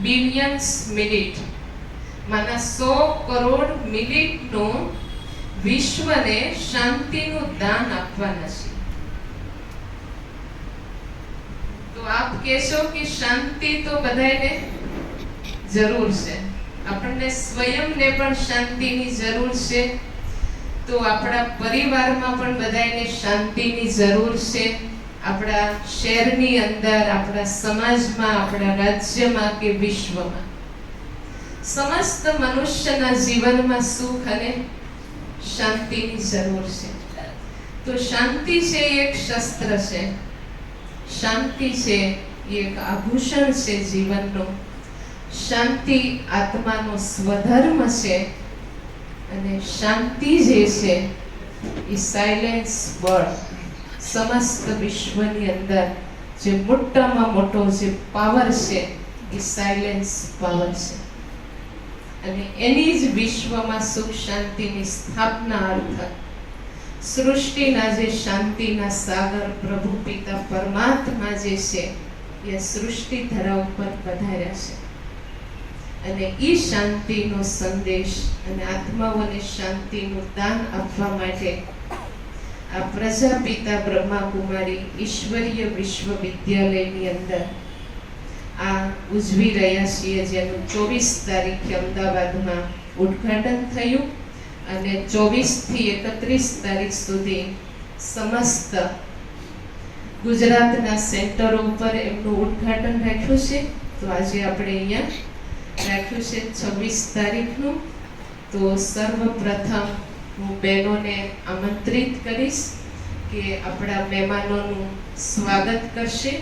Billions minute માના સો કરોડ મિનિટનું વિશ્વને શાંતિનું દાન આપવાના છે તો આપ કહેશો કે શાંતિ તો બધાને જરૂર છે આપણને સ્વયંને પણ શાંતિની જરૂર છે તો આપણા પરિવારમાં પણ બધાને શાંતિની જરૂર છે આપણા શહેરની અંદર, આપણા સમાજમાં, આપણા રાજ્યમાં કે વિશ્વમાં. સમસ્ત મનુષ્યના જીવનમાં સુખ અને શાંતિની જરૂર છે. તો શાંતિ છે એ એક શસ્ત્ર છે. શાંતિ છે એક આભૂષણ છે જીવનનો. શાંતિ આત્માનો સ્વધર્મ છે અને શાંતિ જે છે એ સાયલેન્સ બળ. સમસ્ત વિશ્વની અંદર જે મોટામાં મોટો જે પાવર છે, એ સાયલેન્સ પાવર છે. અને એની જ વિશ્વમાં સુખ શાંતિની સ્થાપના અર્થ સૃષ્ટિના જે શાંતિના સાગર પ્રભુ પિતા પરમાત્મા જે છે, એ સૃષ્ટિ ધરા ઉપર પધાર્યા છે. અને એ શાંતિનો સંદેશ અને આત્માઓને શાંતિનું દાન આપવા માટે આ પ્રજાપિતા બ્રહ્મા કુમારી ઈશ્વરીય વિશ્વવિદ્યાલયની અંદર આ ઉજવી રહ્યા છીએ, જેનું ચોવીસ તારીખે અમદાવાદમાં ઉદ્ઘાટન થયું અને ચોવીસથી એકત્રીસ તારીખ સુધી સમસ્ત ગુજરાતના સેન્ટરો ઉપર એમનું ઉદ્ઘાટન રાખ્યું છે. તો આજે આપણે અહીંયા રાખ્યું છે છવ્વીસ તારીખનું. તો સર્વપ્રથમ હું બહેનોને આમંત્રિત કરીશ કે આપણા મહેમાનોનું સ્વાગત કરશે.